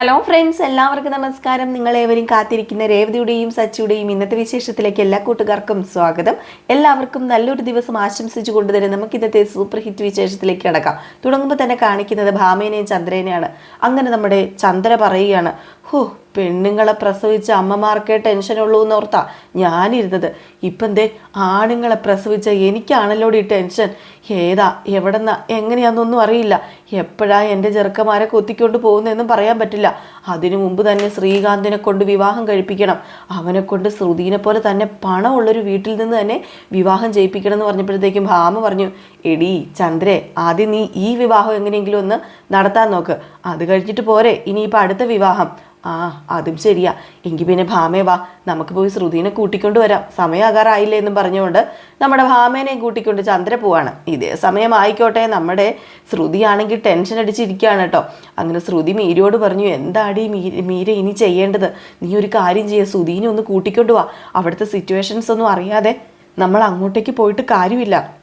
Hello friends എല്ലാവർക്കും നമസ്കാരം. നിങ്ങളേവരും കാത്തിരിക്കുന്ന രേവതിയുടെയും സച്ചിയുടെയും ഇന്നത്തെ വിശേഷത്തിലേക്ക് എല്ലാ കൂട്ടുകാർക്കും സ്വാഗതം. എല്ലാവർക്കും നല്ലൊരു ദിവസം ആശംസിച്ചു കൊണ്ടുതന്നെ നമുക്ക് ഇന്നത്തെ സൂപ്പർ ഹിറ്റ് വിശേഷത്തിലേക്ക് കിടക്കാം. തുടങ്ങുമ്പോൾ തന്നെ കാണിക്കുന്നത് ഭാമേനെയും ചന്ദ്രനെയാണ്. അങ്ങനെ നമ്മുടെ ചന്ദ്ര പറയുകയാണ് ഹോ പെണ്ണുങ്ങളെ പ്രസവിച്ച അമ്മമാർക്കേ ടെൻഷനുള്ളൂ എന്നോർത്താ ഞാനിരുന്നത്. ഇപ്പം എന്തേ ആണുങ്ങളെ പ്രസവിച്ച എനിക്കാണല്ലോ ഈ ടെൻഷൻ. ഏതാ എവിടെന്ന എങ്ങനെയാണെന്നൊന്നും അറിയില്ല. എപ്പോഴാ എന്റെ ചെറുക്കന്മാരെ കൊത്തിക്കൊണ്ട് പോകുന്നതെന്നും പറയാൻ പറ്റില്ല. അതിനു മുമ്പ് തന്നെ ശ്രീകാന്തിനെ കൊണ്ട് വിവാഹം കഴിപ്പിക്കണം. അവനെ കൊണ്ട് ശ്രുതിനെ പോലെ തന്നെ പണമുള്ളൊരു വീട്ടിൽ നിന്ന് തന്നെ വിവാഹം ചെയ്യിപ്പിക്കണം എന്ന് പറഞ്ഞപ്പോഴത്തേക്കും ഭാമ പറഞ്ഞു എടി ചന്ദ്രേ ആദ്യം നീ ഈ വിവാഹം എങ്ങനെയെങ്കിലും ഒന്ന് നടത്താൻ നോക്ക്. അത് കഴിഞ്ഞിട്ട് പോരെ ഇനിയിപ്പോൾ അടുത്ത വിവാഹം. ആ അതും ശരിയാ. എങ്കിൽ പിന്നെ ഭാമേ വാ. നമുക്ക് പോയി ശ്രുതിനെ കൂട്ടിക്കൊണ്ട് വരാം. സമയമാകാറായില്ലേ എന്നും പറഞ്ഞുകൊണ്ട് നമ്മുടെ ഭാമേനെ കൂട്ടിക്കൊണ്ട് ചന്ദ്ര പോവാണ്. ഇതേ സമയം ആയിക്കോട്ടെ നമ്മുടെ ശ്രുതിയാണെങ്കിൽ ടെൻഷൻ അടിച്ചിരിക്കുകയാണ് കേട്ടോ. അങ്ങനെ ശ്രുതി മീരയോട് പറഞ്ഞു എന്താടി മീര ഇനി ചെയ്യേണ്ടത്? നീ ഒരു കാര്യം ചെയ്യുക സുധീനെ ഒന്ന് കൂട്ടിക്കൊണ്ട് വാ. അവിടുത്തെ സിറ്റുവേഷൻസ് ഒന്നും അറിയാതെ നമ്മൾ അങ്ങോട്ടേക്ക് പോയിട്ട് കാര്യമില്ല.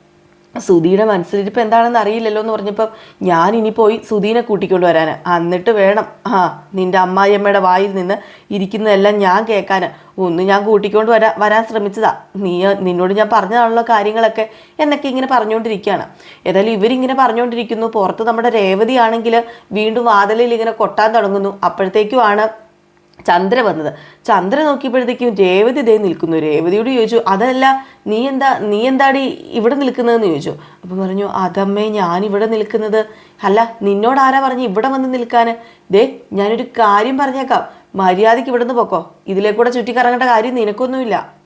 സുധിയുടെ മനസ്സിലിരിപ്പ് എന്താണെന്ന് അറിയില്ലല്ലോ എന്ന് പറഞ്ഞപ്പം ഞാൻ ഇനി പോയി സുധീനെ കൂട്ടിക്കൊണ്ട് വരാൻ എന്നിട്ട് വേണം ആ നിന്റെ അമ്മായിയമ്മയുടെ വായിൽ നിന്ന് ഇരിക്കുന്നതെല്ലാം ഞാൻ കേൾക്കാൻ ഒന്ന് ഞാൻ കൂട്ടിക്കൊണ്ട് വരാ വരാൻ ശ്രമിച്ചതാ. നീ നിന്നോട് ഞാൻ പറഞ്ഞതാണല്ലോ കാര്യങ്ങളൊക്കെ എന്നൊക്കെ ഇങ്ങനെ പറഞ്ഞുകൊണ്ടിരിക്കുകയാണ്. ഏതായാലും ഇവരിങ്ങനെ പറഞ്ഞുകൊണ്ടിരിക്കുന്നു. പുറത്ത് നമ്മുടെ രേവതി ആണെങ്കിൽ വീണ്ടും വാതിലിൽ ഇങ്ങനെ കൊട്ടാൻ തുടങ്ങുന്നു. അപ്പോഴത്തേക്കുമാണ് ചന്ദ്ര വന്നത്. ചന്ദ്ര നോക്കിയപ്പോഴത്തേക്കും രേവതി ദേ നിൽക്കുന്നു. രേവതിയോട് ചോദിച്ചു അതല്ല നീ എന്താ നീ എന്താടി ഇവിടെ നിൽക്കുന്നതെന്ന് ചോദിച്ചു. അപ്പം പറഞ്ഞു അതമ്മേ ഞാൻ ഇവിടെ നിൽക്കുന്നത്. അല്ല നിന്നോട് ആരാ പറഞ്ഞു ഇവിടെ വന്ന് നിൽക്കാൻ? ദേ ഞാനൊരു കാര്യം പറഞ്ഞേക്കാം. മര്യാദയ്ക്ക് ഇവിടെ നിന്ന് പൊക്കോ. ഇതിലേക്കൂടെ ചുറ്റിക്കറങ്ങേണ്ട കാര്യം നിനക്കൊന്നുമില്ല.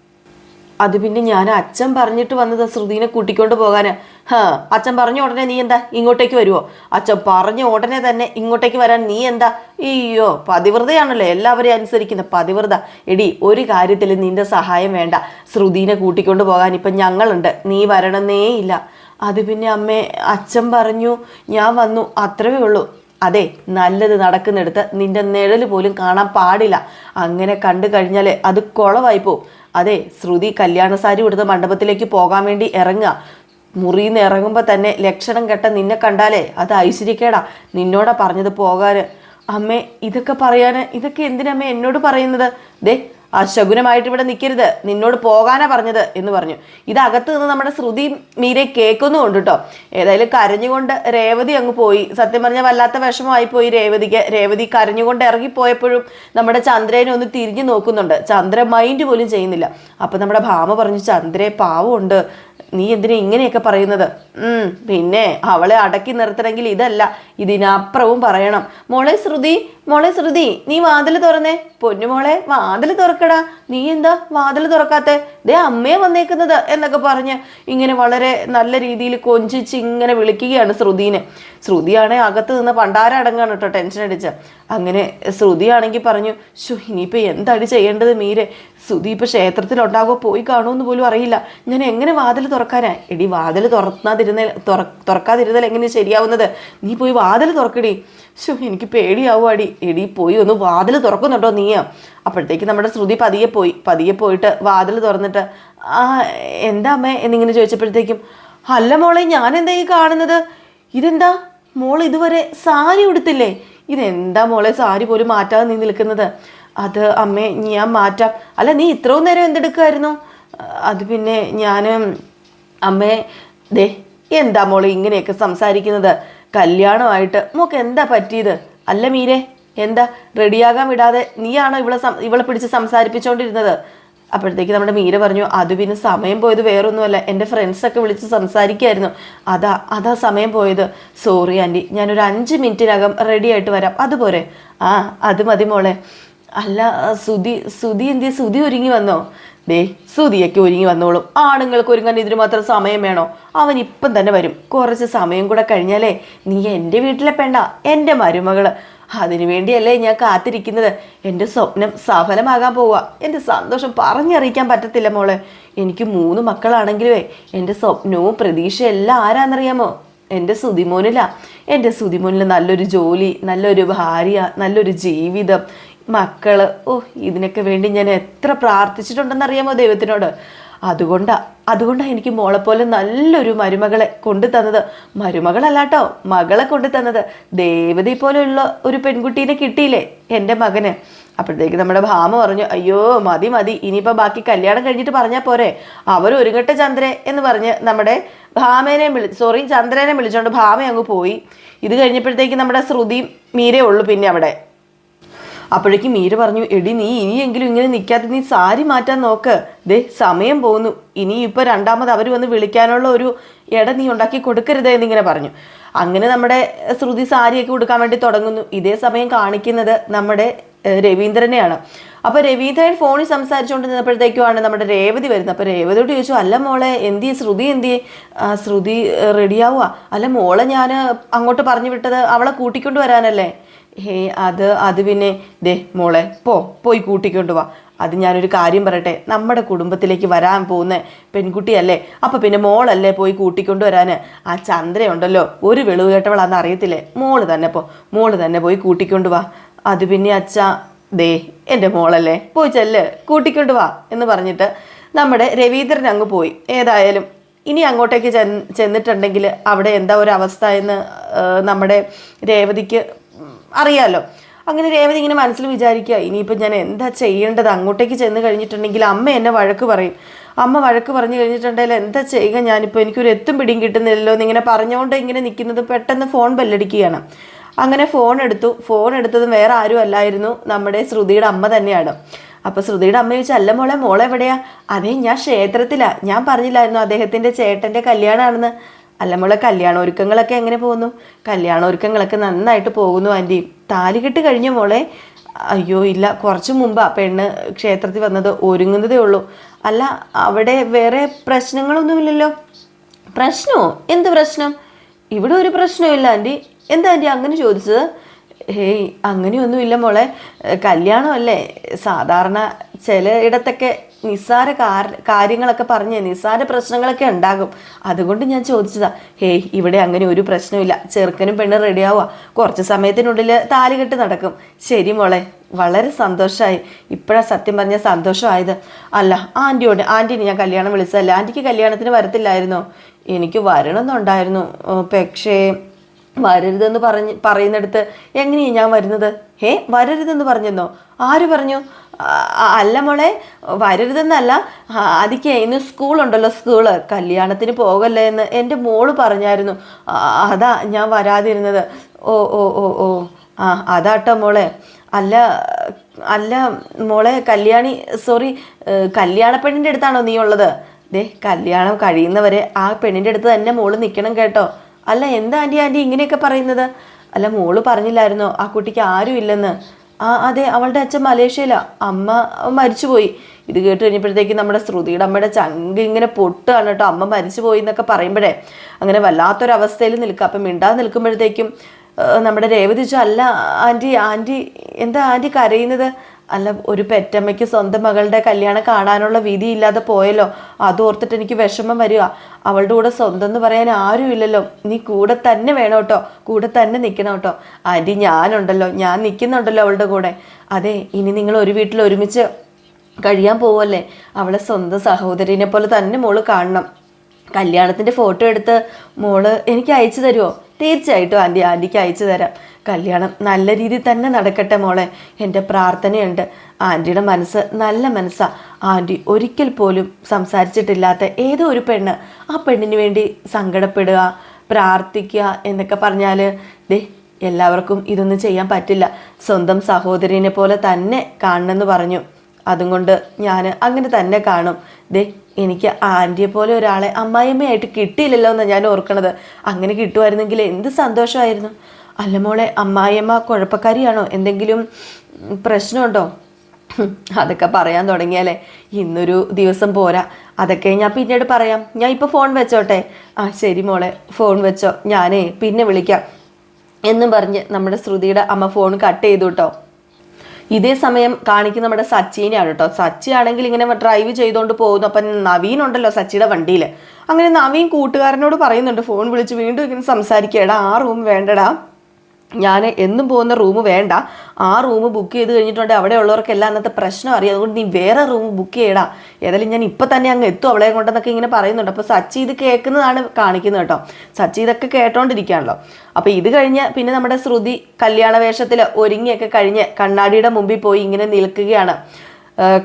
അത് പിന്നെ ഞാൻ അച്ഛൻ പറഞ്ഞിട്ട് വന്നത് ശ്രുതിനെ കൂട്ടിക്കൊണ്ട് പോകാന്. ഹാ അച്ഛൻ പറഞ്ഞ ഉടനെ നീ എന്താ ഇങ്ങോട്ടേക്ക് വരുമോ അച്ഛൻ പറഞ്ഞ ഉടനെ തന്നെ ഇങ്ങോട്ടേക്ക് വരാൻ നീ എന്താ? അയ്യോ പതിവ്രതയാണല്ലോ എല്ലാവരെയും അനുസരിക്കുന്ന പതിവ്രത. എടി ഒരു കാര്യത്തിൽ നിന്റെ സഹായം വേണ്ട. ശ്രുതിനെ കൂട്ടിക്കൊണ്ട് പോകാൻ ഇപ്പം ഞങ്ങളുണ്ട്. നീ വരണമെന്നേ ഇല്ല. അത് പിന്നെ അമ്മേ അച്ഛൻ പറഞ്ഞു ഞാൻ വന്നു അത്രവേ ഉള്ളൂ. അതെ നല്ലത് നടക്കുന്നിടത്ത് നിന്റെ നിഴൽ പോലും കാണാൻ പാടില്ല. അങ്ങനെ കണ്ടു കഴിഞ്ഞാൽ അത് കുളവായി അതെ ശ്രുതി കല്യാണ സാരി കൊടുത്ത് മണ്ഡപത്തിലേക്ക് പോകാൻ വേണ്ടി ഇറങ്ങുക. മുറിയിൽ നിന്ന് ഇറങ്ങുമ്പോൾ തന്നെ ലക്ഷണം കെട്ട നിന്നെ കണ്ടാലേ അത് ഐശ്വര്യക്കേടാ. നിന്നോടാ പറഞ്ഞത് പോകാൻ അമ്മേ ഇതൊക്കെ പറയാൻ ഇതൊക്കെ എന്തിനമ്മേ എന്നോട് പറയുന്നത്? ദേ ആ ശകുനമായിട്ട് ഇവിടെ നിൽക്കരുത് നിന്നോട് പോകാനാ പറഞ്ഞത് എന്ന് പറഞ്ഞു. ഇത് അകത്ത് നിന്ന് നമ്മുടെ ശ്രുതി മീരെ കേൾക്കുന്നു ഉണ്ട് കേട്ടോ ഏതായാലും കരഞ്ഞുകൊണ്ട് രേവതി അങ്ങ് പോയി. സത്യം പറഞ്ഞാൽ വല്ലാത്ത വിഷമമായി പോയി രേവതിക്ക്. രേവതി കരഞ്ഞുകൊണ്ട് ഇറങ്ങിപ്പോയപ്പോഴും നമ്മുടെ ചന്ദ്രനെ ഒന്ന് തിരിഞ്ഞു നോക്കുന്നുണ്ട്. ചന്ദ്ര മൈൻഡ് പോലും ചെയ്യുന്നില്ല. അപ്പം നമ്മുടെ ഭാമ പറഞ്ഞു ചന്ദ്രയെ പാവമുണ്ട്. നീ എന്തിനാ ഇങ്ങനെയൊക്കെ പറയുന്നത്? പിന്നെ അവളെ അടക്കി നിർത്തണമെങ്കിൽ ഇതല്ല ഇതിനപ്പുറവും പറയണം. മോളെ ശ്രുതി മോളെ ശ്രുതി നീ വാതിൽ തുറന്നേ. പൊന്നുമോളെ വാതിൽ തുറക്കടാ. നീ എന്താ വാതിൽ തുറക്കാത്തെ? ദേ അമ്മയെ വന്നേക്കുന്നത് എന്നൊക്കെ പറഞ്ഞ് ഇങ്ങനെ വളരെ നല്ല രീതിയിൽ കൊഞ്ചിച്ച് ഇങ്ങനെ വിളിക്കുകയാണ് ശ്രുതിനെ. ശ്രുതിയാണെ അകത്ത് നിന്ന് പണ്ടാര അടങ്ങാണ് കേട്ടോ ടെൻഷൻ അടിച്ച. അങ്ങനെ ശ്രുതിയാണെങ്കിൽ പറഞ്ഞു ഷു ഇനിയിപ്പോൾ എന്താണ് ചെയ്യേണ്ടത് മീരെ? ശ്രുതി ഇപ്പോൾ ക്ഷേത്രത്തിലുണ്ടാകുമോ പോയി കാണുമെന്ന് പോലും അറിയില്ല. ഞാൻ എങ്ങനെ വാതിൽ തുറക്കാനാ? എടി വാതിൽ തുറന്നാതിരുന്ന തുറ തുറക്കാതിരുന്നാൽ എങ്ങനെ ശരിയാവുന്നത്? നീ പോയി വാതിൽ തുറക്കടി. ശോ എനിക്ക് പേടിയാവുവാടി. എടി പോയി ഒന്ന് വാതിൽ തുറക്കുന്നുണ്ടോ നീ അപ്പോഴത്തേക്ക് നമ്മുടെ ശ്രുതി പതിയെ പോയി. പതിയെ പോയിട്ട് വാതിൽ തുറന്നിട്ട് ആ എന്താ അമ്മേ? എന്നിങ്ങനെ ചോദിച്ചപ്പോഴത്തേക്കും അല്ല മോളെ ഞാൻ എന്താ ഈ കാണുന്നത്? ഇതെന്താ? മോൾ ഇതുവരെ സാരി ഉടുത്തില്ലേ? ഇതെന്താ മോളെ സാരി പോലും മാറ്റാതെ നീ നിൽക്കുന്നത്? അത് അമ്മേ ഞാൻ മാറ്റാം. അല്ല നീ ഇത്രയും നേരം എന്തെടുക്കുമായിരുന്നു അത് പിന്നെ ഞാൻ അമ്മേ ദേ എന്താ മോളെ ഇങ്ങനെയൊക്കെ സംസാരിക്കുന്നത്? കല്യാണമായിട്ട്. മോക്ക് എന്താ പറ്റിയത്? അല്ല മീരെ എന്താ? റെഡിയാകാൻ വിടാതെ നീയാണോ ഇവളെ ഇവളെ പിടിച്ച് സംസാരിപ്പിച്ചുകൊണ്ടിരുന്നത് അപ്പോഴത്തേക്ക് നമ്മുടെ മീര പറഞ്ഞു അത് പിന്നെ സമയം പോയത് വേറൊന്നുമല്ല. എന്റെ ഫ്രണ്ട്സൊക്കെ വിളിച്ച് സംസാരിക്കായിരുന്നു അതാ അതാ സമയം പോയത്. സോറി ആന്റി ഞാനൊരു അഞ്ച് മിനിറ്റിനകം റെഡി ആയിട്ട് വരാം. അതുപോലെ ആ അത് മതി മോളെ. അല്ല സുധി സുധി എന്തിയ? സുധി ഒരുങ്ങി വന്നോ? ദേ സുധിയൊക്കെ ഒരുങ്ങി വന്നോളും. ആണുങ്ങൾക്ക് ഒരുങ്ങാൻ ഇതിന് മാത്രം സമയം വേണോ? അവൻ ഇപ്പം തന്നെ വരും. കുറച്ച് സമയം കൂടെ കഴിഞ്ഞാലേ നീ എന്റെ വീട്ടിലെ പെണ്ട എന്റെ മരുമകൾ. അതിനു വേണ്ടിയല്ലേ ഞാൻ കാത്തിരിക്കുന്നത്. എന്റെ സ്വപ്നം സഫലമാകാൻ പോവുക. എന്റെ സന്തോഷം പറഞ്ഞറിയിക്കാൻ പറ്റത്തില്ല മോളെ. എനിക്ക് മൂന്ന് മക്കളാണെങ്കിലേ എന്റെ സ്വപ്നവും പ്രതീക്ഷയും എല്ലാം ആരാന്നറിയാമോ? എന്റെ സുതിമോനില എന്റെ സുതിമോനിൽ നല്ലൊരു ജോലി നല്ലൊരു ഭാര്യ നല്ലൊരു ജീവിതം. മക്കൾ ഓ ഇതിനൊക്കെ വേണ്ടി ഞാൻ എത്ര പ്രാർത്ഥിച്ചിട്ടുണ്ടെന്ന് അറിയാമോ ദൈവത്തിനോട്? അതുകൊണ്ടാ അതുകൊണ്ടാ എനിക്ക് മോളെ പോലെ നല്ലൊരു മരുമകളെ കൊണ്ടു തന്നത്. മരുമകളല്ലാട്ടോ മകളെ കൊണ്ടു തന്നത്. ദേവതി പോലെയുള്ള ഒരു പെൺകുട്ടീനെ കിട്ടിയില്ലേ എന്റെ മകന്. അപ്പോഴത്തേക്ക് നമ്മുടെ ഭാമ പറഞ്ഞു അയ്യോ മതി മതി ഇനിയിപ്പോൾ ബാക്കി കല്യാണം കഴിഞ്ഞിട്ട് പറഞ്ഞാൽ പോരെ. അവർ ഒരുങ്ങട്ട് ചന്ദ്രൻ എന്ന് പറഞ്ഞ് നമ്മുടെ ഭാമേനെ വിളി സോറി ചന്ദ്രനെ വിളിച്ചുകൊണ്ട് ഭാമ അങ്ങ് പോയി. ഇത് കഴിഞ്ഞപ്പോഴത്തേക്ക് നമ്മുടെ ശ്രുതി മീരേ ഉള്ളൂ പിന്നെ അവിടെ. അപ്പോഴേക്കും മീര പറഞ്ഞു എടി നീ ഇനിയെങ്കിലും ഇങ്ങനെ നിൽക്കാതെ നീ സാരി മാറ്റാൻ നോക്ക്. ദേ സമയം പോകുന്നു ഇനി ഇപ്പോൾ രണ്ടാമത് അവർ വന്ന് വിളിക്കാനുള്ള ഒരു ഇട നീ ഉണ്ടാക്കി കൊടുക്കരുത് എന്നിങ്ങനെ പറഞ്ഞു. അങ്ങനെ നമ്മുടെ ശ്രുതി സാരിയൊക്കെ കൊടുക്കാൻ വേണ്ടി തുടങ്ങുന്നു. ഇതേ സമയം കാണിക്കുന്നത് നമ്മുടെ രവീന്ദ്രനെയാണ്. അപ്പോൾ രവീന്ദ്രൻ ഫോണിൽ സംസാരിച്ചുകൊണ്ട് നിന്നപ്പോഴത്തേക്കുമാണ് നമ്മുടെ രേവതി വരുന്നത്. അപ്പൊ രേവതിയോട് ചോദിച്ചു അല്ല മോളെ എന്തി ശ്രുതി എന്തി ശ്രുതി റെഡിയാവുക അല്ല മോളെ ഞാൻ അങ്ങോട്ട് പറഞ്ഞു വിട്ടത് അവളെ കൂട്ടിക്കൊണ്ട് വരാനല്ലേ? അത് അത് പിന്നെ ദേ മോളെ പോ പോയി കൂട്ടിക്കൊണ്ട് വാ. അത് ഞാനൊരു കാര്യം പറയട്ടെ. നമ്മുടെ കുടുംബത്തിലേക്ക് വരാൻ പോകുന്ന പെൺകുട്ടിയല്ലേ? അപ്പം പിന്നെ മോളല്ലേ പോയി കൂട്ടിക്കൊണ്ട് വരാൻ ആ ചന്ദ്രയുണ്ടല്ലോ. ഒരു വെളിവ് കേട്ടവളാന്ന് അറിയത്തില്ലേ? മോൾ തന്നെ പോ മോൾ തന്നെ പോയി കൂട്ടിക്കൊണ്ട് വാ. അത് പിന്നെ അച്ഛ ദേ എന്റെ മോളല്ലേ? പോയി ചെല്ല് കൂട്ടിക്കൊണ്ട് വാ എന്ന് പറഞ്ഞിട്ട് നമ്മുടെ രവീന്ദ്രൻ അങ്ങ് പോയി. ഏതായാലും ഇനി അങ്ങോട്ടേക്ക് ചെന്ന് ചെന്നിട്ടുണ്ടെങ്കിൽ അവിടെ എന്താ ഒരു അവസ്ഥ എന്ന് നമ്മുടെ രേവതിക്ക് ഉം, അറിയാലോ. അങ്ങനെ രേവതി ഇങ്ങനെ മനസ്സിൽ വിചാരിക്കുക ഇനിയിപ്പോൾ ഞാൻ എന്താ ചെയ്യേണ്ടത്? അങ്ങോട്ടേക്ക് ചെന്ന് കഴിഞ്ഞിട്ടുണ്ടെങ്കിൽ അമ്മ എന്നെ വഴക്ക് പറയും. അമ്മ വഴക്ക് പറഞ്ഞു കഴിഞ്ഞിട്ടുണ്ടെങ്കിൽ എന്താ ചെയ്യുക? ഞാനിപ്പോൾ എനിക്കൊരു എത്തും പിടിയും കിട്ടുന്നില്ലല്ലോ എന്നിങ്ങനെ പറഞ്ഞുകൊണ്ട് ഇങ്ങനെ നിൽക്കുന്നത് പെട്ടെന്ന് ഫോൺ ബെല്ലടിക്കുകയാണ്. അങ്ങനെ ഫോൺ എടുത്തു. ഫോൺ എടുത്തതും വേറെ ആരും അല്ലായിരുന്നു. നമ്മുടെ ശ്രുതിയുടെ അമ്മ തന്നെയാണ്. അപ്പോൾ ശ്രുതിയുടെ അമ്മ ചോദിച്ചു അല്ല മോളെ മോളെ എവിടെയാ അതേ ഞാൻ ക്ഷേത്രത്തിലാണ് ഞാൻ പറഞ്ഞില്ലായിരുന്നു അദ്ദേഹത്തിന്റെ ചേട്ടന്റെ കല്യാണമാണെന്ന് അല്ല മോളെ കല്യാണ ഒരുക്കങ്ങളൊക്കെ എങ്ങനെ പോകുന്നു? കല്യാണ ഒരുക്കങ്ങളൊക്കെ നന്നായിട്ട് പോകുന്നു ആന്റി താലി കെട്ട് കഴിഞ്ഞ മോളെ. അയ്യോ ഇല്ല കുറച്ച് മുമ്പാ പെണ്ണ് ക്ഷേത്രത്തിൽ വന്നത് ഒരുങ്ങുന്നതേ ഉള്ളൂ. അല്ല അവിടെ വേറെ പ്രശ്നങ്ങളൊന്നുമില്ലല്ലോ? പ്രശ്നമോ എന്ത് പ്രശ്നം? ഇവിടെ ഒരു പ്രശ്നമില്ല ആന്റി എന്താ ആന്റി അങ്ങനെ ചോദിച്ചത്? ഹേയ് അങ്ങനെയൊന്നുമില്ല മോളെ. കല്യാണമല്ലേ? സാധാരണ ചിലയിടത്തൊക്കെ നിസ്സാര കാര- കാര്യങ്ങളൊക്കെ പറഞ്ഞ് നിസ്സാര പ്രശ്നങ്ങളൊക്കെ ഉണ്ടാകും. അതുകൊണ്ട് ഞാൻ ചോദിച്ചതാ ഹേയ് ഇവിടെ അങ്ങനെ ഒരു പ്രശ്നമില്ല. ചെറുക്കനും പെണ്ണും റെഡിയാവുക കുറച്ച് സമയത്തിനുള്ളിൽ താലികെട്ട് നടക്കും. ശരി മോളെ. വളരെ സന്തോഷമായി ഇപ്പോഴാണ് സത്യം പറഞ്ഞ സന്തോഷമായത്. അല്ല ആന്റിയോട് ആന്റിനെ ഞാൻ കല്യാണം വിളിച്ചതല്ല? ആന്റിക്ക് കല്യാണത്തിന് വരത്തില്ലായിരുന്നോ? എനിക്ക് വരണമെന്നുണ്ടായിരുന്നു. പക്ഷേ വരരുതെന്ന് പറഞ്ഞ് പറയുന്നിടത്ത് എങ്ങനെയാ ഞാൻ വരുന്നത്? ഹേ വരരുതെന്ന് പറഞ്ഞെന്നോ? ആര് പറഞ്ഞു? അല്ല മോളെ വരരുതെന്നല്ല. അതിക്ക് ഇന്ന് സ്കൂളുണ്ടല്ലോ സ്കൂൾ. കല്യാണത്തിന് പോകല്ലേ എന്ന് എന്റെ മോൾ പറഞ്ഞായിരുന്നു. അതാ ഞാൻ വരാതിരുന്നത്. ഓ ഓ ഓ ഓ. ആ അതാട്ടോ മോളെ. അല്ല അല്ല മോളെ കല്യാണി സോറി കല്യാണ പെണ്ണിന്റെ അടുത്താണോ നീ ഉള്ളത്? ദേ കല്യാണം കഴിയുന്നവരെ ആ പെണ്ണിന്റെ അടുത്ത് തന്നെ മോൾ നിൽക്കണം കേട്ടോ. അല്ല എന്താ ആന്റി ആന്റി ഇങ്ങനെയൊക്കെ പറയുന്നത്? അല്ല മോൾ പറഞ്ഞില്ലായിരുന്നോ? ആ കുട്ടിക്ക് ആരും ഇല്ലെന്ന്. ആ അതെ അവളുടെ അച്ഛൻ മലേഷ്യയിലാണ് അമ്മ മരിച്ചുപോയി. ഇത് കേട്ട് കഴിഞ്ഞപ്പോഴത്തേക്ക് നമ്മുടെ ശ്രുതിയുടെ അമ്മയുടെ ചങ്ക് ഇങ്ങനെ പൊട്ടുകയാണ് കേട്ടോ. അമ്മ മരിച്ചുപോയി എന്നൊക്കെ പറയുമ്പോഴേ അങ്ങനെ വല്ലാത്തൊരവസ്ഥയിൽ നിൽക്കുക. അപ്പം മിണ്ടാതെ നിൽക്കുമ്പോഴത്തേക്കും നമ്മുടെ രേവതി അല്ല ആന്റി ആന്റി എന്താ ആന്റി കരയുന്നത്? അല്ല ഒരു പെറ്റമ്മയ്ക്ക് സ്വന്തം മകളുടെ കല്യാണം കാണാനുള്ള വിധി ഇല്ലാതെ പോയല്ലോ. അത് ഓർത്തിട്ട് എനിക്ക് വിഷമം വരിക. അവളുടെ കൂടെ സ്വന്തം എന്ന് പറയാൻ ആരും ഇല്ലല്ലോ. നീ കൂടെ തന്നെ വേണം കേട്ടോ. കൂടെ തന്നെ നിൽക്കണം കേട്ടോ. ആന്റി ഞാനുണ്ടല്ലോ. ഞാൻ നിൽക്കുന്നുണ്ടല്ലോ അവളുടെ കൂടെ. അതെ ഇനി നിങ്ങൾ ഒരു വീട്ടിൽ ഒരുമിച്ച് കഴിയാൻ പോവല്ലേ? അവളെ സ്വന്തം സഹോദരിനെ പോലെ തന്നെ മോൾ കാണണം. കല്യാണത്തിന്റെ ഫോട്ടോ എടുത്ത് മോൾ എനിക്ക് അയച്ചു തരുമോ തീർച്ചയായിട്ടും ആന്റി ആന്റിക്ക് അയച്ചു തരാം. കല്യാണം നല്ല രീതിയിൽ തന്നെ നടക്കട്ടെ മോളെ. എന്റെ പ്രാർത്ഥനയുണ്ട്. ആന്റിയുടെ മനസ്സ് നല്ല മനസ്സാ. ആന്റി ഒരിക്കൽ പോലും സംസാരിച്ചിട്ടില്ലാത്ത ഏതോ ഒരു പെണ്ണ് ആ പെണ്ണിന് വേണ്ടി സങ്കടപ്പെടുക പ്രാർത്ഥിക്കുക എന്നൊക്കെ പറഞ്ഞാൽ ദേ എല്ലാവർക്കും ഇതൊന്നും ചെയ്യാൻ പറ്റില്ല. സ്വന്തം സഹോദരിനെ പോലെ തന്നെ കാണണമെന്ന് പറഞ്ഞു. അതുകൊണ്ട് ഞാൻ അങ്ങനെ തന്നെ കാണും. ദേ എനിക്ക് ആന്റിയെ പോലെ ഒരാളെ അമ്മായിയമ്മയായിട്ട് കിട്ടിയില്ലല്ലോ എന്നാണ് ഞാൻ ഓർക്കണത്. അങ്ങനെ കിട്ടുമായിരുന്നെങ്കിൽ എന്ത് സന്തോഷമായിരുന്നു. അല്ല മോളെ അമ്മായിയമ്മ കുഴപ്പക്കാരിയാണോ? എന്തെങ്കിലും പ്രശ്നമുണ്ടോ? അതൊക്കെ പറയാൻ തുടങ്ങിയാലേ ഇന്നൊരു ദിവസം പോരാ. അതൊക്കെ ഞാൻ പിന്നീട് പറയാം. ഞാൻ ഇപ്പോൾ ഫോൺ വെച്ചോട്ടെ. ആ ശരി മോളെ ഫോൺ വെച്ചോ. ഞാനേ പിന്നെ വിളിക്കാം. എന്നും പറഞ്ഞ് നമ്മുടെ ശ്രുതിയുടെ അമ്മ ഫോൺ കട്ട് ചെയ്തു കേട്ടോ ഇതേ സമയം കാണിക്കുന്ന നമ്മുടെ സച്ചിനെയാണ് കേട്ടോ സച്ചി ആണെങ്കിൽ ഇങ്ങനെ ഡ്രൈവ് ചെയ്തുകൊണ്ട് പോകുന്നു. അപ്പം നവീൻ ഉണ്ടല്ലോ സച്ചിയുടെ വണ്ടിയിൽ അങ്ങനെ നവീൻ കൂട്ടുകാരനോട് പറയുന്നുണ്ട്. ഫോൺ വിളിച്ച് വീണ്ടും ഇങ്ങനെ സംസാരിക്കുക എടാ ആ റൂം വേണ്ടടാ. ഞാൻ എന്നും പോകുന്ന റൂം വേണ്ട. ആ റൂം ബുക്ക് ചെയ്ത് കഴിഞ്ഞിട്ടുണ്ടെങ്കിൽ അവിടെ ഉള്ളവർക്കെല്ലാം അന്നത്തെ പ്രശ്നം അറിയാം. അതുകൊണ്ട് നീ വേറെ റൂം ബുക്ക് ചെയ്യടാ. ഏതായാലും ഞാൻ ഇപ്പം തന്നെ അങ്ങ് എത്തും അവളെ കൊണ്ടെന്നൊക്കെ ഇങ്ങനെ പറയുന്നുണ്ട്. അപ്പോൾ സച്ചി ഇത് കേൾക്കുന്നതാണ് കാണിക്കുന്നത് കേട്ടോ. സച്ചി ഇതൊക്കെ കേട്ടോണ്ടിരിക്കുകയാണല്ലോ. അപ്പോൾ ഇത് കഴിഞ്ഞ് പിന്നെ നമ്മുടെ ശ്രുതി കല്യാണ വേഷത്തിൽ ഒരുങ്ങിയൊക്കെ കഴിഞ്ഞ് കണ്ണാടിയുടെ മുമ്പിൽ പോയി ഇങ്ങനെ നിൽക്കുകയാണ്.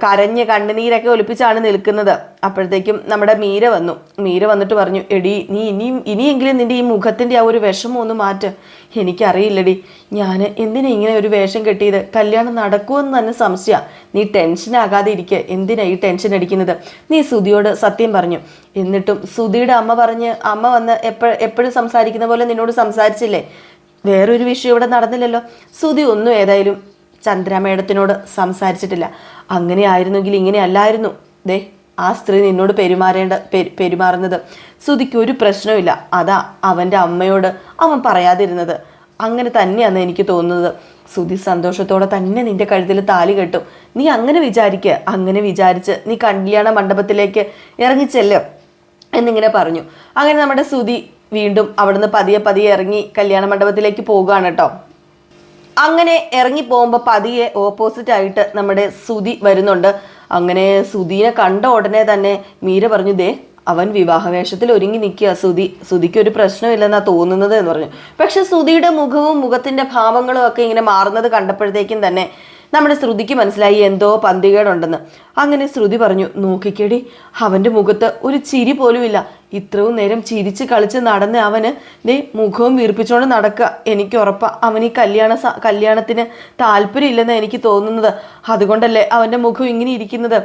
കരഞ്ഞ് കണ്ണുനീരൊക്കെ ഒലിപ്പിച്ചാണ് നിൽക്കുന്നത്. അപ്പോഴത്തേക്കും നമ്മുടെ മീര വന്നു. മീര വന്നിട്ട് പറഞ്ഞു എടി നീ ഇനിയും ഇനിയെങ്കിലും നിന്റെ ഈ മുഖത്തിന്റെ ആ ഒരു വിഷമം ഒന്ന് മാറ്റ്. എനിക്കറിയില്ലടി ഞാൻ എന്തിനാ ഇങ്ങനെ ഒരു വേഷം കെട്ടിയത്? കല്യാണം നടക്കുമെന്ന് തന്നെ സംശയ. നീ ടെൻഷൻ ആകാതെ ഇരിക്കുക എന്തിനാ ഈ ടെൻഷൻ അടിക്കുന്നത്? നീ സുധിയോട് സത്യം പറഞ്ഞു. എന്നിട്ടും സുധിയുടെ അമ്മ പറഞ്ഞ് അമ്മ വന്ന് എപ്പോഴും എപ്പോഴും സംസാരിക്കുന്ന പോലെ നിന്നോട് സംസാരിച്ചില്ലേ? വേറൊരു വിഷയം ഇവിടെ നടന്നില്ലല്ലോ. സുധി ഒന്നും ഏതായാലും ചന്ദ്ര മേഡത്തിനോട് സംസാരിച്ചിട്ടില്ല. അങ്ങനെ ആയിരുന്നെങ്കിൽ ഇങ്ങനെ അല്ലായിരുന്നു ദേ ആ സ്ത്രീ നിന്നോട് പെരുമാറേണ്ട പെരു- പെരുമാറുന്നത്. ശ്രുതിക്ക് ഒരു പ്രശ്നവുമില്ല. അതാ അവന്റെ അമ്മയോട് അവൻ പറയാതിരുന്നത്. അങ്ങനെ തന്നെയാണ് എനിക്ക് തോന്നുന്നത്. ശ്രുതി സന്തോഷത്തോടെ തന്നെ നിന്റെ കഴുത്തിൽ താലി കെട്ടും. നീ അങ്ങനെ വിചാരിക്കുക അങ്ങനെ വിചാരിച്ച് നീ കല്യാണ മണ്ഡപത്തിലേക്ക് ഇറങ്ങിച്ചെല്ലോ എന്നിങ്ങനെ പറഞ്ഞു. അങ്ങനെ നമ്മുടെ ശ്രുതി വീണ്ടും അവിടുന്ന് പതിയെ പതിയെ ഇറങ്ങി കല്യാണ മണ്ഡപത്തിലേക്ക് പോകുകയാണ് കേട്ടോ. അങ്ങനെ ഇറങ്ങി പോകുമ്പോൾ പതിയെ ഓപ്പോസിറ്റ് ആയിട്ട് നമ്മുടെ സുധി വരുന്നുണ്ട്. അങ്ങനെ സുധീനെ കണ്ട ഉടനെ തന്നെ മീര പറഞ്ഞു ദേ അവൻ വിവാഹവേഷത്തിൽ ഒരുങ്ങി നിൽക്കുക. സുധി സുധിക്ക് ഒരു പ്രശ്നമില്ലെന്നാ തോന്നുന്നത് എന്ന് പറഞ്ഞു. പക്ഷെ സുധിയുടെ മുഖവും മുഖത്തിന്റെ ഭാവങ്ങളും ഒക്കെ ഇങ്ങനെ മാറുന്നത് കണ്ടപ്പോഴത്തേക്കും തന്നെ നമ്മുടെ ശ്രുതിക്ക് മനസ്സിലായി എന്തോ പന്തികേടുണ്ടെന്ന്. അങ്ങനെ ശ്രുതി പറഞ്ഞു നോക്കിക്കേടി അവന്റെ മുഖത്ത് ഒരു ചിരി പോലുമില്ല ഇത്രയും നേരം ചിരിച്ച് കളിച്ച് നടന്ന് അവന് ദേ മുഖവും വീർപ്പിച്ചുകൊണ്ട് നടക്കുക എനിക്ക് ഉറപ്പാ അവൻ ഈ കല്യാണ കല്യാണത്തിന് താല്പര്യമില്ലെന്ന് എനിക്ക് തോന്നുന്നത്. അതുകൊണ്ടല്ലേ അവന്റെ മുഖം ഇങ്ങനെ ഇരിക്കുന്നത്?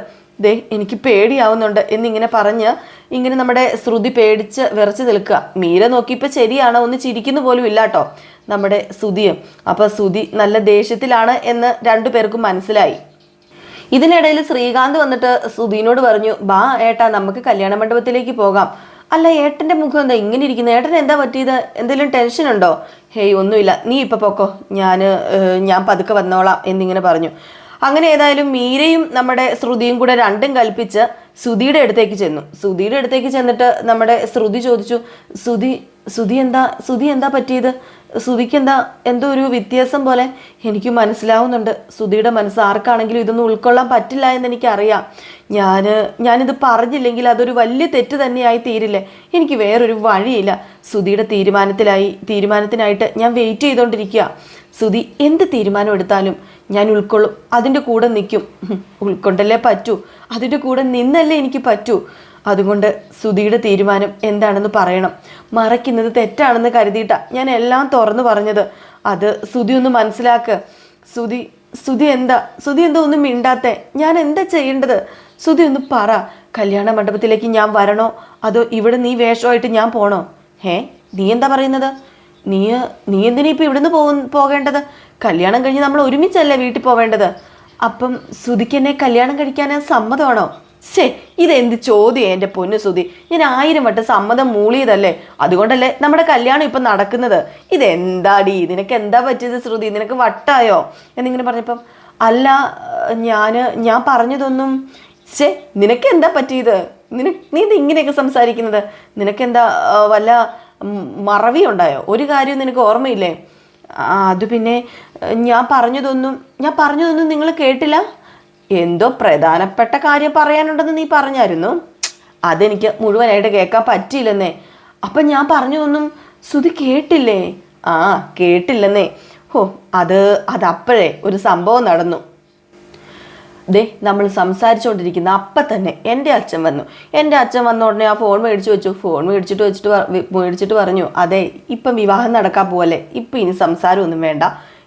ദേ എനിക്ക് പേടിയാവുന്നുണ്ട് എന്നിങ്ങനെ പറഞ്ഞ് ഇങ്ങനെ നമ്മുടെ ശ്രുതി പേടിച്ച് വിറച്ച് നിൽക്കുക. മീര നോക്കിയപ്പോൾ ശരിയാണോ ഒന്ന് ചിരിക്കുന്നു പോലും ഇല്ല കേട്ടോ നമ്മുടെ സുതിയും അപ്പൊ സുതി നല്ല ദേഷ്യത്തിലാണ് എന്ന് രണ്ടു പേർക്കും മനസ്സിലായി. ഇതിനിടയിൽ ശ്രീകാന്ത് വന്നിട്ട് സുധീനോട് പറഞ്ഞു ബാ ഏട്ടാ നമുക്ക് കല്യാണ മണ്ഡപത്തിലേക്ക് പോകാം. അല്ല ഏട്ടന്റെ മുഖം എന്താ ഇങ്ങനെ ഇരിക്കുന്നത് ഏട്ടൻ എന്താ പറ്റിയത്? എന്തെങ്കിലും ടെൻഷൻ ഉണ്ടോ? ഹേയ് ഒന്നുമില്ല. നീ ഇപ്പൊ പോക്കോ. ഞാൻ ഞാൻ പതുക്കെ വന്നോളാം എന്നിങ്ങനെ പറഞ്ഞു. അങ്ങനെ ഏതായാലും മീരയും നമ്മുടെ ശ്രുതിയും കൂടെ രണ്ടും കൽപ്പിച്ച് സുധിയുടെ അടുത്തേക്ക് ചെന്നു. സുധിയുടെ അടുത്തേക്ക് ചെന്നിട്ട് നമ്മുടെ ശ്രുതി ചോദിച്ചു സുധി സുധി എന്താ സുധി എന്താ പറ്റിയത്? സുധിക്ക് എന്താ എന്തോ ഒരു വ്യത്യാസം പോലെ? എനിക്ക് മനസ്സിലാവുന്നുണ്ട്. സുധിയുടെ മനസ്സ് ആർക്കാണെങ്കിലും ഇതൊന്നും ഉൾക്കൊള്ളാൻ പറ്റില്ല എന്ന് എനിക്കറിയാം. ഞാൻ ഞാനിത് പറഞ്ഞില്ലെങ്കിൽ അതൊരു വലിയ തെറ്റ് തന്നെയായി തീരില്ലേ? എനിക്ക് വേറൊരു വഴിയില്ല. സുധിയുടെ തീരുമാനത്തിലായി തീരുമാനത്തിനായിട്ട് ഞാൻ വെയിറ്റ് ചെയ്തുകൊണ്ടിരിക്കുക സുധി എന്ത് തീരുമാനം എടുത്താലും ഞാൻ ഉൾക്കൊള്ളും. അതിന്റെ കൂടെ നിൽക്കും ഉൾക്കൊണ്ടല്ലേ പറ്റൂ? അതിന്റെ കൂടെ നിന്നല്ലേ എനിക്ക് പറ്റൂ? അതുകൊണ്ട് സുധിയുടെ തീരുമാനം എന്താണെന്ന് പറയണം. മറയ്ക്കുന്നത് തെറ്റാണെന്ന് കരുതിയിട്ടാ ഞാൻ എല്ലാം തുറന്നു പറഞ്ഞത്. അത് സുധി ഒന്ന് മനസ്സിലാക്ക്. സുധി സുധി എന്താ? സുധി എന്തോ ഒന്നും മിണ്ടാത്തെ. ഞാൻ എന്താ ചെയ്യേണ്ടത്? സുധി ഒന്ന് പറ. കല്യാണ മണ്ഡപത്തിലേക്ക് ഞാൻ വരണോ? അതോ ഇവിടെ നീ വേഷമായിട്ട് ഞാൻ പോണോ? ഹേ നീ എന്താ പറയുന്നത്? നീ നീ എന്തിനാ ഇപ്പൊ ഇവിടുന്ന് പോകേണ്ടത്? കല്യാണം കഴിഞ്ഞ് നമ്മൾ ഒരുമിച്ചല്ലേ വീട്ടിൽ പോവേണ്ടത്? അപ്പം സുധിക്ക് എന്നെ കല്യാണം കഴിക്കാൻ സമ്മതമാണോ? ശേ ഇതെന്ത് ചോദ്യം എന്റെ പൊന്നു സുധി ഞാൻ ആയിരം വട്ടം സമ്മതം മൂളിയതല്ലേ? അതുകൊണ്ടല്ലേ നമ്മുടെ കല്യാണം ഇപ്പം നടക്കുന്നത്. ഇതെന്താടി? നിനക്ക് എന്താ പറ്റിയത് ശ്രുതി? നിനക്ക് വട്ടായോ? എന്നിങ്ങനെ പറഞ്ഞപ്പം അല്ല ഞാൻ ഞാൻ പറഞ്ഞതൊന്നും ശേ നിനക്ക് എന്താ പറ്റിയത്? നിനക്ക് നീ ഇത് ഇങ്ങനെയൊക്കെ സംസാരിക്കുന്നത്. നിനക്കെന്താ വല്ല മറവി ഉണ്ടായോ ഒരു കാര്യം നിനക്ക് ഓർമ്മയില്ലേ? അത് പിന്നെ ഞാൻ പറഞ്ഞതൊന്നും ഞാൻ പറഞ്ഞതൊന്നും നിങ്ങൾ കേട്ടില്ല? എന്തോ പ്രധാനപ്പെട്ട കാര്യം പറയാനുണ്ടെന്ന് നീ പറഞ്ഞായിരുന്നു. അതെനിക്ക് മുഴുവനായിട്ട് കേൾക്കാൻ പറ്റിയില്ലെന്നേ. അപ്പം ഞാൻ പറഞ്ഞതൊന്നും ശ്രുതി കേട്ടില്ലേ? ആ കേട്ടില്ലെന്നേ. ഹോ അത് അതപ്പോഴേ ഒരു സംഭവം നടന്നു. ദേ നമ്മൾ സംസാരിച്ചുകൊണ്ടിരിക്കുന്ന അപ്പം തന്നെ എന്റെ അച്ഛൻ വന്നു. എന്റെ അച്ഛൻ വന്ന ഉടനെ ആ ഫോൺ മേടിച്ചു വെച്ചു. ഫോൺ മേടിച്ചിട്ട് വെച്ചിട്ട് മേടിച്ചിട്ട് പറഞ്ഞു അതെ ഇപ്പം വിവാഹം നടക്കാൻ പോലെ ഇപ്പം ഇനി സംസാരമൊന്നും വേണ്ട.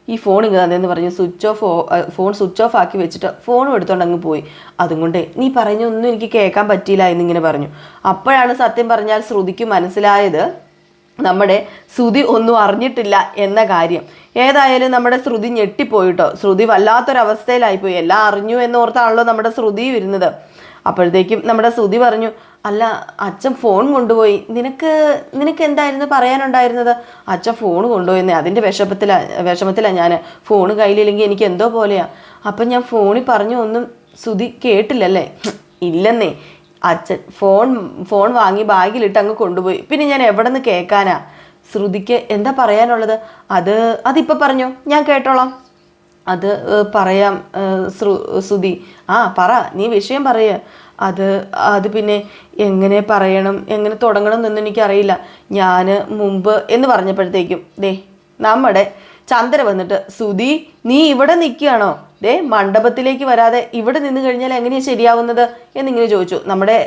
ഈ ഫോൺ ഇങ്ങനെ തന്നെന്ന് പറഞ്ഞ് switch off phone switch off ആക്കി വെച്ചിട്ട് ഫോണും എടുത്തോണ്ട് അങ്ങ് പോയി. അതുകൊണ്ട് നീ പറഞ്ഞൊന്നും എനിക്ക് കേൾക്കാൻ പറ്റിയില്ല എന്നിങ്ങനെ പറഞ്ഞു. അപ്പോഴാണ് സത്യം പറഞ്ഞാൽ ശ്രുതിക്ക് മനസ്സിലായത് നമ്മുടെ ശ്രുതി ഒന്നും അറിഞ്ഞിട്ടില്ല എന്ന കാര്യം. ഏതായാലും നമ്മുടെ ശ്രുതി ഞെട്ടിപ്പോയിട്ടോ? ശ്രുതി വല്ലാത്തൊരവസ്ഥയിലായിപ്പോയി. എല്ലാം അറിഞ്ഞു എന്ന് ഓർത്താണല്ലോ നമ്മുടെ ശ്രുതി വരുന്നത്. അപ്പോഴത്തേക്കും നമ്മുടെ ശ്രുതി പറഞ്ഞു അല്ല അച്ഛൻ ഫോൺ കൊണ്ടുപോയി. നിനക്ക് നിനക്ക് എന്തായിരുന്നു പറയാനുണ്ടായിരുന്നത്? അച്ഛൻ ഫോൺ കൊണ്ടുപോയിന്നേ. അതിന്റെ വിഷമത്തിലാണ് വിഷമത്തിലാണ് ഞാൻ ഫോൺ കയ്യിലില്ലെങ്കിൽ എനിക്ക് എന്തോ പോലെയാണ് അപ്പം ഞാൻ ഫോണിൽ പറഞ്ഞു ഒന്നും ശ്രുതി കേട്ടില്ലല്ലേ? ഇല്ലെന്നേ. അച്ഛൻ ഫോൺ ഫോൺ വാങ്ങി ബാഗിലിട്ട് അങ്ങ് കൊണ്ടുപോയി. പിന്നെ ഞാൻ എവിടെ നിന്ന് കേൾക്കാനാ? ശ്രുതിക്ക് എന്താ പറയാനുള്ളത്? അത് അതിപ്പോൾ പറഞ്ഞു. ഞാൻ കേട്ടോളാം. അത് പറയാം ശ്രു- ശ്രുതി. ആ പറ നീ വിഷയം പറയ. അത് അത് പിന്നെ എങ്ങനെ പറയണം എങ്ങനെ തുടങ്ങണം എന്നൊന്നും എനിക്കറിയില്ല. ഞാൻ മുമ്പ് എന്ന് പറഞ്ഞപ്പോഴത്തേക്കും ദേ നമ്മുടെ ചന്ദ്ര വന്നിട്ട് സുധി നീ ഇവിടെ നിൽക്കുകയാണോ? ദേ മണ്ഡപത്തിലേക്ക് വരാതെ ഇവിടെ നിന്ന് കഴിഞ്ഞാൽ എങ്ങനെയാണ് ശരിയാവുന്നത് എന്നിങ്ങനെ ചോദിച്ചു. നമ്മുടെ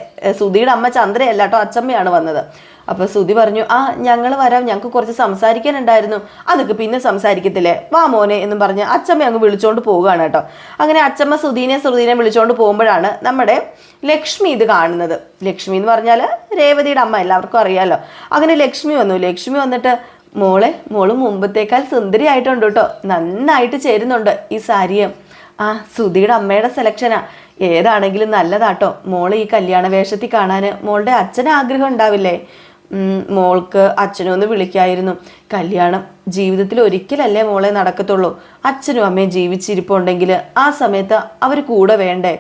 സുധിയുടെ അമ്മ ചന്ദ്രയല്ല കേട്ടോ അച്ചമ്മയാണ് വന്നത്. അപ്പൊ സുധി പറഞ്ഞു ആ ഞങ്ങൾ വരാം ഞങ്ങൾക്ക് കുറച്ച് സംസാരിക്കാനുണ്ടായിരുന്നു. അതൊക്കെ പിന്നെ സംസാരിക്കത്തില്ലേ? വാ മോനെ എന്നും പറഞ്ഞ് അച്ചമ്മ അങ്ങ് വിളിച്ചോണ്ട് പോവുകയാണ് കേട്ടോ. അങ്ങനെ അച്ചമ്മ സുധീനെ സുധീനെ വിളിച്ചോണ്ട് പോകുമ്പോഴാണ് നമ്മുടെ ലക്ഷ്മി ഇത് കാണുന്നത്. ലക്ഷ്മി എന്ന് പറഞ്ഞാൽ രേവതിയുടെ അമ്മ എല്ലാവർക്കും അറിയാലോ. അങ്ങനെ ലക്ഷ്മി വന്നു. ലക്ഷ്മി വന്നിട്ട് മോളെ മോൾ മുമ്പത്തേക്കാൾ സുന്ദരിയായിട്ടുണ്ട് കേട്ടോ. നന്നായിട്ട് ചേരുന്നുണ്ട് ഈ സാരിയും. ആ സുധിയുടെ അമ്മയുടെ സെലക്ഷനാ. ഏതാണെങ്കിലും നല്ലതാട്ടോ. മോൾ ഈ കല്യാണ വേഷത്തിൽ കാണാൻ മോളുടെ അച്ഛന് ആഗ്രഹം ഉണ്ടാവില്ലേ? മോൾക്ക് അച്ഛനും ഒന്ന് വിളിക്കായിരുന്നു. കല്യാണം ജീവിതത്തിൽ ഒരിക്കലല്ലേ മോളെ നടക്കത്തുള്ളൂ. അച്ഛനും അമ്മയും ജീവിച്ചിരിപ്പുണ്ടെങ്കിൽ ആ സമയത്ത് അവർ കൂടെ വേണ്ടേ?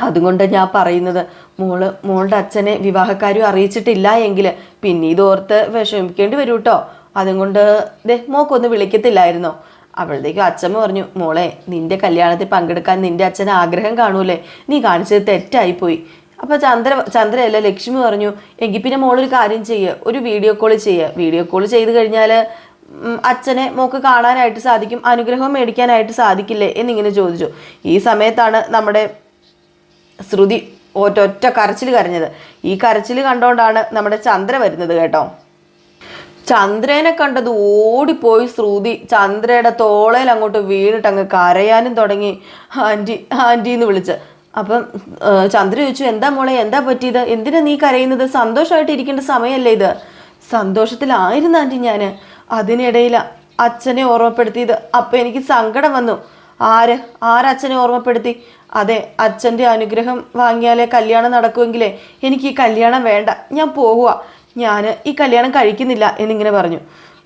അതുകൊണ്ട് ഞാൻ പറയുന്നത്. മോൾ മോളുടെ അച്ഛനെ വിവാഹക്കാരും അറിയിച്ചിട്ടില്ല എങ്കിൽ പിന്നെ ഇതോർത്ത് വിഷമിക്കേണ്ടി വരൂട്ടോ. അതുകൊണ്ട് ദേ മോക്കൊന്ന് വിളിക്കത്തില്ലായിരുന്നോ? അപ്പോഴത്തേക്കും അച്ഛമ്മ പറഞ്ഞു മോളെ നിന്റെ കല്യാണത്തിൽ പങ്കെടുക്കാൻ നിന്റെ അച്ഛൻ ആഗ്രഹം കാണൂലേ? നീ കാണിച്ചത് തെറ്റായിപ്പോയി. അപ്പൊ ചന്ദ്ര ചന്ദ്രയല്ല ലക്ഷ്മി പറഞ്ഞു എങ്കിൽ പിന്നെ മോളൊരു കാര്യം ചെയ്യുക ഒരു വീഡിയോ കോൾ ചെയ്യുക വീഡിയോ കോൾ ചെയ്ത് കഴിഞ്ഞാൽ അച്ഛനെ മോക്ക് കാണാനായിട്ട് സാധിക്കും അനുഗ്രഹം മേടിക്കാനായിട്ട് സാധിക്കില്ലേ എന്നിങ്ങനെ ചോദിച്ചു. ഈ സമയത്താണ് നമ്മുടെ ശ്രുതി ഒറ്റ കരച്ചിൽ കരഞ്ഞത്. ഈ കരച്ചിൽ കണ്ടുകൊണ്ടാണ് നമ്മുടെ ചന്ദ്ര വരുന്നത് കേട്ടോ. ചന്ദ്രനെ കണ്ടത് ഓടിപ്പോയി ശ്രുതി. ചന്ദ്രയുടെ തോളയിൽ അങ്ങോട്ട് വീണിട്ട് അങ്ങ് കരയാനും തുടങ്ങി. ആന്റി ആന്റി എന്ന് വിളിച്ച്. അപ്പം ചന്ദ്ര ചോദിച്ചു എന്താ മോളെ എന്താ പറ്റിയത്? എന്തിനാ നീ കരയുന്നത്? സന്തോഷമായിട്ട് ഇരിക്കേണ്ട സമയമല്ലേ ഇത്? സന്തോഷത്തിലായിരുന്നു ആന്റി ഞാൻ അതിനിടയിൽ അച്ഛനെ ഓർമ്മപ്പെടുത്തിയത്. അപ്പം എനിക്ക് സങ്കടം വന്നു. ആര്? ആരച്ഛനെ ഓർമ്മപ്പെടുത്തി? അതെ അച്ഛന്റെ അനുഗ്രഹം വാങ്ങിയാലേ കല്യാണം നടക്കുമെങ്കിലേ എനിക്ക് ഈ കല്യാണം വേണ്ട. ഞാൻ പോവുക. ഞാൻ ഈ കല്യാണം കഴിക്കുന്നില്ല എന്നിങ്ങനെ പറഞ്ഞു.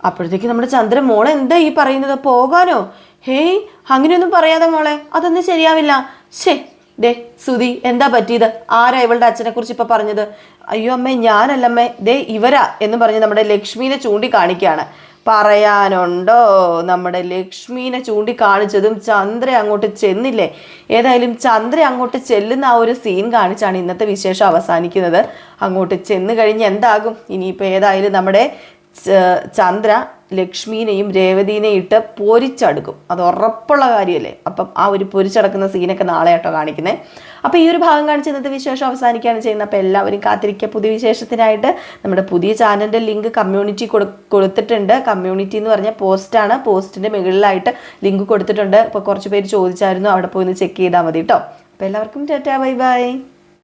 അപ്പോഴത്തേക്ക് നമ്മുടെ ചന്ദ്രൻ മോളെ എന്താ ഈ പറയുന്നത്? പോകാനോ? ഹേയ് അങ്ങനെയൊന്നും പറയാതെ മോളെ അതൊന്നും ശരിയാവില്ല. ശേ ഡേ സുധി എന്താ പറ്റിയത്? ആരാ ഇവളുടെ അച്ഛനെ കുറിച്ച് ഇപ്പൊ പറഞ്ഞത്? അയ്യോ അമ്മേ ഞാനല്ലമ്മേ. ദേ ഇവരാ എന്ന് പറഞ്ഞ് നമ്മുടെ ലക്ഷ്മീനെ ചൂണ്ടി കാണിക്കുകയാണ് പറയാനുണ്ടോ? നമ്മുടെ ലക്ഷ്മീനെ ചൂണ്ടിക്കാണിച്ചതും ചന്ദ്ര അങ്ങോട്ട് ചെന്നില്ലേ? ഏതായാലും ചന്ദ്ര അങ്ങോട്ട് ചെല്ലുന്ന ആ ഒരു സീൻ കാണിച്ചാണ് ഇന്നത്തെ വിശേഷം അവസാനിക്കുന്നത്. അങ്ങോട്ട് ചെന്ന് കഴിഞ്ഞ് എന്താകും? ഇനിയിപ്പോൾ ഏതായാലും നമ്മുടെ ചന്ദ്ര ലക്ഷ്മീനെയും രേവതീനെയും ഇട്ട് പൊരിച്ചടുക്കും. അത് ഉറപ്പുള്ള കാര്യമല്ലേ? അപ്പം ആ ഒരു പൊരിച്ചടക്കുന്ന സീനൊക്കെ നാളെ കേട്ടോ കാണിക്കുന്നത് അപ്പോൾ ഈ ഒരു ഭാഗം കാണിച്ച് ഇന്നത്തെ വിശേഷം അവസാനിക്കുകയാണ് ചെയ്യുന്നത്. അപ്പോൾ എല്ലാവരും കാത്തിരിക്കുക. പുതിയ വിശേഷത്തിനായിട്ട് നമ്മുടെ പുതിയ ചാനലിന്റെ ലിങ്ക് കമ്മ്യൂണിറ്റി കൊടു കൊടുത്തിട്ടുണ്ട്. കമ്മ്യൂണിറ്റി എന്ന് പറഞ്ഞാൽ പോസ്റ്റാണ് പോസ്റ്റിന്റെ മുകളിലായിട്ട് ലിങ്ക് കൊടുത്തിട്ടുണ്ട്. ഇപ്പോൾ കുറച്ച് പേര് ചോദിച്ചായിരുന്നു. അവിടെ പോയി ഒന്ന് ചെക്ക് ചെയ്താൽ മതി കേട്ടോ. അപ്പോൾ എല്ലാവർക്കും ടാറ്റാ ബൈ ബൈ.